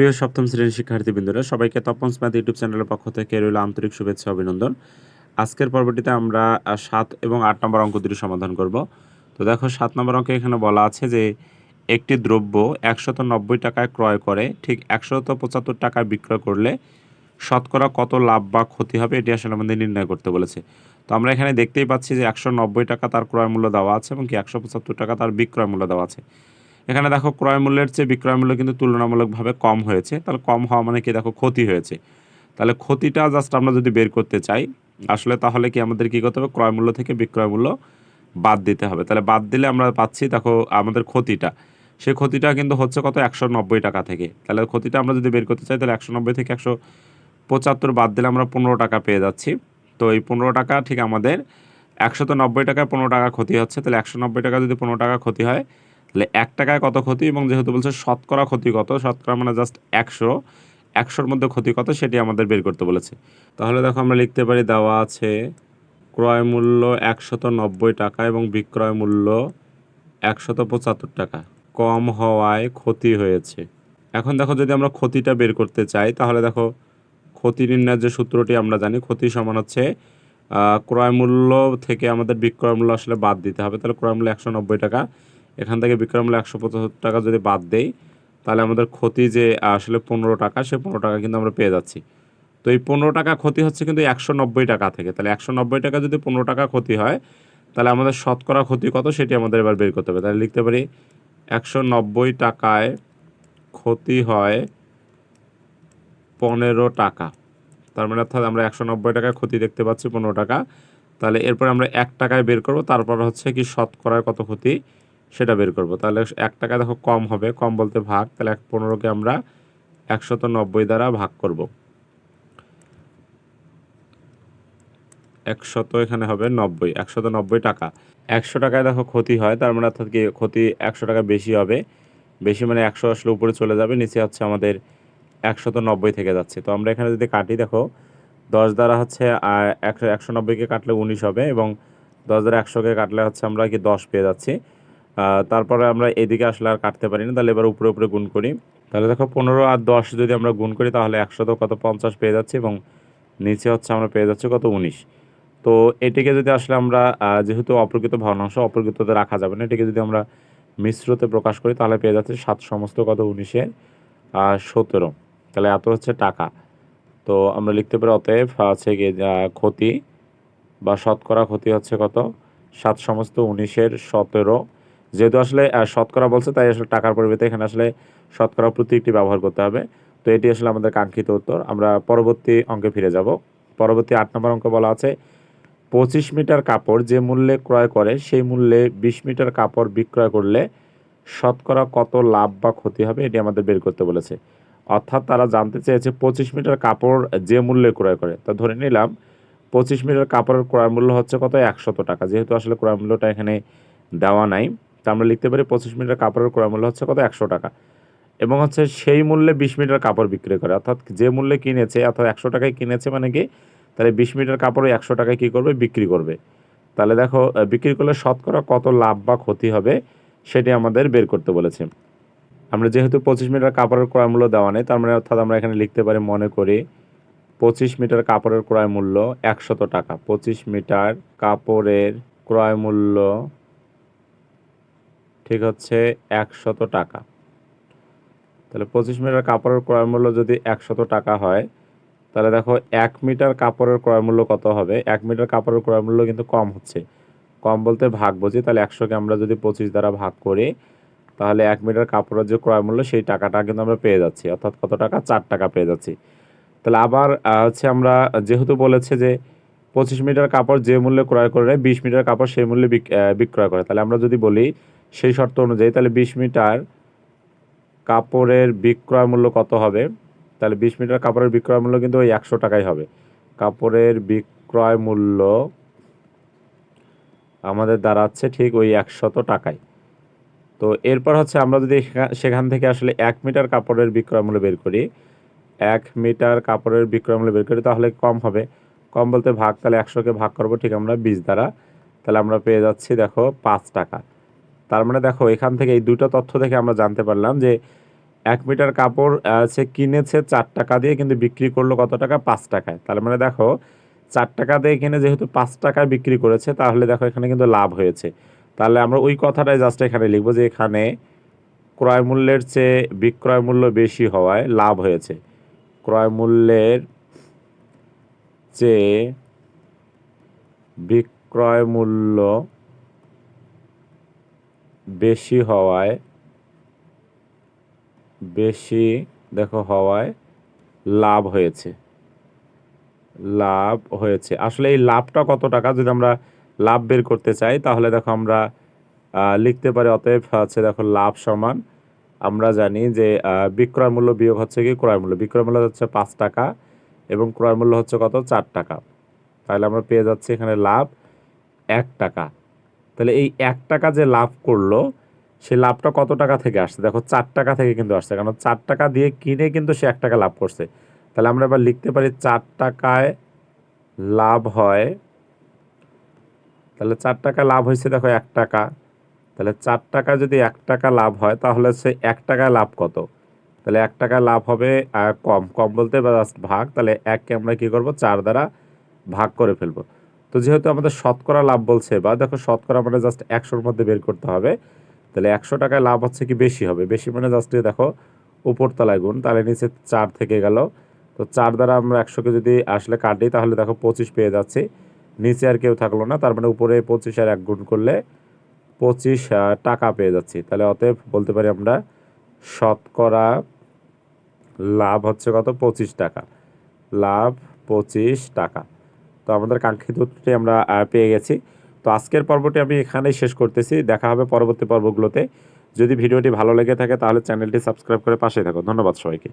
প্রিয় সপ্তম শ্রেণির শিক্ষার্থীবৃন্দরা, সবাইকে তপন স্মাত ইউটিউব চ্যানেলের পক্ষ থেকে রইল আন্তরিক শুভেচ্ছা অভিনন্দন। আজকের পর্বটিতে আমরা সাত এবং আট নম্বর অঙ্ক দুটি সমাধান করব। তো দেখো, সাত নম্বর অঙ্কে এখানে বলা আছে যে, একটি দ্রব্য একশত নব্বই টাকায় ক্রয় করে, ঠিক একশত পঁচাত্তর টাকায় বিক্রয় করলে শতকরা কত লাভ বা ক্ষতি হবে, এটি আসলে আমাদের নির্ণয় করতে বলেছে। তো আমরা এখানে দেখতেই পাচ্ছি যে একশো নব্বই টাকা তার ক্রয় মূল্য দেওয়া আছে এবং কি একশো পঁচাত্তর টাকা তার বিক্রয় মূল্য দেওয়া আছে। এখানে দেখো ক্রয় মূল্যের চেয়ে বিক্রয় মূল্য কিন্তু তুলনামূলকভাবে কম হয়েছে। তাহলে কম হওয়া মানে কি? দেখো ক্ষতি হয়েছে। তাহলে ক্ষতিটা জাস্ট আমরা যদি বের করতে চাই, আসলে তাহলে কি আমাদের কী করতে হবে? ক্রয় মূল্য থেকে বিক্রয় মূল্য বাদ দিতে হবে। তাহলে বাদ দিলে আমরা পাচ্ছি, দেখো, আমাদের ক্ষতিটা। সেই ক্ষতিটা কিন্তু হচ্ছে কত? একশো নব্বই টাকা থেকে। তাহলে ক্ষতিটা আমরা যদি বের করতে চাই, তাহলে একশো নব্বই থেকে একশো পঁচাত্তর বাদ দিলে আমরা পনেরো টাকা পেয়ে যাচ্ছি। তো এই পনেরো টাকা ঠিক আমাদের একশো তো নব্বই টাকায় পনেরো টাকা ক্ষতি হচ্ছে। তাহলে একশো নব্বই টাকা যদি পনেরো টাকা ক্ষতি হয় তাহলে এক টাকায় কত ক্ষতি এবং যেহেতু বলছে শতকরা ক্ষতি কত, শতকরা মানে জাস্ট একশো, একশোর মধ্যে ক্ষতি কত সেটি আমাদের বের করতে বলেছে। তাহলে দেখো আমরা লিখতে পারি দেওয়া আছে, ক্রয় মূল্য একশত নব্বই টাকা এবং বিক্রয় মূল্য একশত পঁচাত্তর টাকা। কম হওয়ায় ক্ষতি হয়েছে। এখন দেখো যদি আমরা ক্ষতিটা বের করতে চাই, তাহলে দেখো ক্ষতি নির্ণয়ের যে সূত্রটি আমরা জানি, ক্ষতি সমান হচ্ছে ক্রয় মূল্য থেকে আমাদের বিক্রয় মূল্য আসলে বাদ দিতে হবে। তাহলে ক্রয় মূল্য একশো নব্বই টাকা এখান থেকে বিক্রয় মূল্য একশো পঁচাত্তর টাকা যদি বাদ দেই, তাহলে আমাদের ক্ষতি যে আসলে পনেরো টাকা সে পনেরো টাকা কিন্তু আমরা পেয়ে যাচ্ছি। তো এই পনেরো টাকা ক্ষতি হচ্ছে কিন্তু একশো নব্বই টাকা থেকে। তাহলে একশো নব্বই টাকা যদি পনেরো টাকা ক্ষতি হয়, তাহলে আমাদের শতকরা ক্ষতি কত সেটি আমাদের এবার বের করতে হবে। তাহলে লিখতে পারি, একশো নব্বই টাকায় ক্ষতি হয় পনেরো টাকা। তার মানে অর্থাৎ আমরা একশো নব্বই টাকায় ক্ষতি দেখতে পাচ্ছি পনেরো টাকা। তাহলে এরপর আমরা এক টাকায় বের করব, তারপর হচ্ছে কি শতকরায় কত ক্ষতি? সেটা বের করব। তাহলে এক টাকা দেখো কম হবে। কম বলতে ভাগ। তাহলে এক পনেরোকে আমরা একশত নব্বই দ্বারা ভাগ করব। একশত এখানে হবে নব্বই। একশত নব্বই টাকা। একশো টাকায় দেখো ক্ষতি হয়। তার মানে অর্থাৎ কি? ক্ষতি একশো টাকা বেশি হবে। বেশি মানে একশো আসলে উপরে চলে যাবে। নিচে হচ্ছে আমাদের একশত নব্বই থেকে যাচ্ছে। তো আমরা এখানে যদি কাটি দেখো, দশ দ্বারা হচ্ছে একশো একশো নব্বইকে কাটলে উনিশ হবে এবং দশ দ্বারা একশোকে কাটলে হচ্ছে আমরা কি দশ পেয়ে যাচ্ছি। তারপরে আমরা এদিকে আসলে আর কাটতে পারি না, তাহলে এবার উপরে উপরে গুণ করি। তাহলে দেখো পনেরো আর দশ যদি আমরা গুণ করি, তাহলে একশত কত পঞ্চাশ পেয়ে যাচ্ছি এবং নিচে হচ্ছে আমরা পেয়ে যাচ্ছি কত উনিশ। তো এটিকে যদি আসলে আমরা যেহেতু অপ্রকৃত ভগ্নাংশ, অপ্রকৃততে রাখা যাবে না, এটিকে যদি আমরা মিশ্রতে প্রকাশ করি, তাহলে পেয়ে যাচ্ছে সাত সমস্ত কত উনিশের সতেরো। তাহলে এত হচ্ছে টাকা। তো আমরা লিখতে পারি অতএব আছে গিয়ে ক্ষতি বা শতকরা ক্ষতি হচ্ছে কত? সাত সমস্ত উনিশের সতেরো যেহেতু আসলে শতকরা বলছে, তাই আসলে টাকার পরিবর্তে এখানে আসলে শতকরা প্রতীকটি ব্যবহার করতে হবে। তো এটি আসলে আমাদের কাঙ্ক্ষিত উত্তর। আমরা পরবর্তী অঙ্কে ফিরে যাব। পরবর্তী আট নম্বর অঙ্ক বলা আছে, পঁচিশ মিটার কাপড় যে মূল্যে ক্রয় করে, সেই মূল্যে বিশ মিটার কাপড় বিক্রয় করলে শতকরা কত লাভ বা ক্ষতি হবে, এটি আমাদের বের করতে বলেছে। অর্থাৎ তারা জানতে চেয়েছে, পঁচিশ মিটার কাপড় যে মূল্যে ক্রয় করে। তা ধরে নিলাম, পঁচিশ মিটার কাপড়ের ক্রয় মূল্য হচ্ছে কত? একশত টাকা। যেহেতু আসলে ক্রয় মূল্যটা এখানে দেওয়া নাই তা আমরা লিখতে পারি পঁচিশ মিটার কাপড়ের ক্রয় মূল্য হচ্ছে কত? একশো টাকা। এবং হচ্ছে সেই মূল্যে বিশ মিটার কাপড় বিক্রি করে। অর্থাৎ যে মূল্যে কিনেছে, অর্থাৎ একশো টাকায় কিনেছে মানে কি? তাহলে বিশ মিটার কাপড় একশো টাকায় কী করবে? বিক্রি করবে। তাহলে দেখো বিক্রি করলে শতকরা কত লাভ বা ক্ষতি হবে সেটি আমাদের বের করতে বলেছে। আমরা যেহেতু পঁচিশ মিটার কাপড়ের ক্রয় মূল্য দেওয়া নেই, তার মানে অর্থাৎ আমরা এখানে লিখতে পারি, মনে করি পঁচিশ মিটার কাপড়ের ক্রয় মূল্য একশত টাকা। পঁচিশ মিটার কাপড়ের ক্রয় মূল্য ঠিক হচ্ছে একশত টাকা। তাহলে পঁচিশ মিটার কাপড়ের ক্রয় মূল্য যদি একশত টাকা হয়, তাহলে দেখো এক মিটার কাপড়ের ক্রয় মূল্য কত হবে? এক মিটার কাপড়ের ক্রয় মূল্য কিন্তু কম হচ্ছে। কম বলতে ভাগ বুঝি? তাহলে একশোকে আমরা যদি পঁচিশ দ্বারা ভাগ করি, তাহলে এক মিটার কাপড়ের যে ক্রয় মূল্য, সেই টাকাটা কিন্তু আমরা পেয়ে যাচ্ছি। অর্থাৎ কত টাকা? চার টাকা পেয়ে যাচ্ছি। তাহলে আবার হচ্ছে আমরা যেহেতু বলেছে যে পঁচিশ মিটার কাপড় যে মূল্যে ক্রয় করে বিশ মিটার কাপড় সেই মূল্যে বিক- বিক্রয় করে। তাহলে আমরা যদি বলি সেই শর্ত অনুযায়ী, তাহলে বিশ মিটার কাপড়ের বিক্রয় মূল্য কত হবে? তাহলে বিশ মিটার কাপড়ের বিক্রয় মূল্য কিন্তু ওই একশো টাকাই হবে। কাপড়ের বিক্রয় মূল্য আমাদের দাঁড়াচ্ছে ঠিক ওই একশত টাকায় তো এরপর হচ্ছে আমরা যদি সেখান থেকে আসলে এক মিটার কাপড়ের বিক্রয় মূল্য বের করি, এক মিটার কাপড়ের বিক্রয় মূল্য বের করি, তাহলে কম হবে। কম বলতে ভাগ, তাহলে একশোকে ভাগ করব, ঠিক আমরা বিশ দ্বারা। তাহলে আমরা পেয়ে যাচ্ছি, দেখো, পাঁচ টাকা। তার মানে দেখো, এখান থেকে এই দুটো তথ্য থেকে আমরা জানতে পারলাম যে এক মিটার কাপড় সে কিনেছে চার টাকা দিয়ে কিন্তু বিক্রি করল কত টাকা? পাঁচ টাকায়। তার মানে দেখো, চার টাকা দিয়ে কিনে যেহেতু পাঁচ টাকায় বিক্রি করেছে, তাহলে দেখো এখানে কিন্তু লাভ হয়েছে। তাহলে আমরা ওই কথাটাই জাস্ট এখানে লিখব যে এখানে ক্রয় মূল্যের চেয়ে বিক্রয় মূল্য বেশি হওয়ায় লাভ হয়েছে। ক্রয় মূল্যের চেয়ে বিক্রয় মূল্য বেশি হওয়ায়, বেশি, দেখো, হওয়ায় লাভ হয়েছে। লাভ হয়েছে। আসলে এই লাভটা কত টাকা? যদি আমরা লাভ বের করতে চাই, তাহলে দেখো আমরা লিখতে পারি, অতএব হচ্ছে দেখো লাভ সমান। আমরা জানি যে বিক্রয় মূল্য বিয়োগ হচ্ছে কি? ক্রয় মূল্য। বিক্রয় মূল্য হচ্ছে পাঁচ টাকা এবং ক্রয় মূল্য হচ্ছে কত? চার টাকা। তাহলে আমরা পেয়ে যাচ্ছি এখানে লাভ এক টাকা। তাহলে এই এক টাকা যে লাভ করল, সে লাভটা কত টাকা থেকে আসছে? দেখো, চার টাকা থেকে কিন্তু আসছে, কারণ চার টাকা দিয়ে কিনে কিন্তু সে এক টাকা লাভ করছে। তাহলে আমরা এবার লিখতে পারি চার টাকায় লাভ হয়, তাহলে চার টাকা লাভ হয়েছে, দেখো, এক টাকা। তাহলে চার টাকা যদি এক টাকা লাভ হয়, তাহলে সে এক টাকায় লাভ কত? তাহলে এক টাকা লাভ হবে কম। কম বলতে just ভাগ, তাহলে এককে আমরা কি করব? চার দ্বারা ভাগ করে ফেলব। তো যেহেতু আমাদের শতকরা লাভ বলছে, বা দেখো শতকরা মানে জাস্ট একশোর মধ্যে বের করতে হবে। তাহলে একশো টাকায় লাভ হচ্ছে কি বেশি হবে? বেশি মানে জাস্ট দেখো উপর তলায় গুণ, তাহলে নিচে চার থেকে গেল। তো চার দ্বারা আমরা একশোকে যদি আসলে কাটি তাহলে দেখো পঁচিশ পেয়ে যাচ্ছি। নিচে আর কেউ থাকল না, তার মানে উপরে পঁচিশ আর এক গুণ করলে পঁচিশ টাকা পেয়ে যাচ্ছি। তাহলে অতএব বলতে পারি আমরা শতকরা লাভ হচ্ছে কত? পঁচিশ টাকা। লাভ পঁচিশ টাকা। তো আমাদের কাঙ্ক্ষিত উত্তরটি আমরা পেয়ে গেছি। তো আজকের পর্বটি আমি এখানেই শেষ করতেছি। দেখা হবে পরবর্তী পর্বগুলোতে। যদি ভিডিওটি ভালো লেগে থাকে তাহলে চ্যানেলটি সাবস্ক্রাইব করে পাশে থাকো। ধন্যবাদ সবাইকে।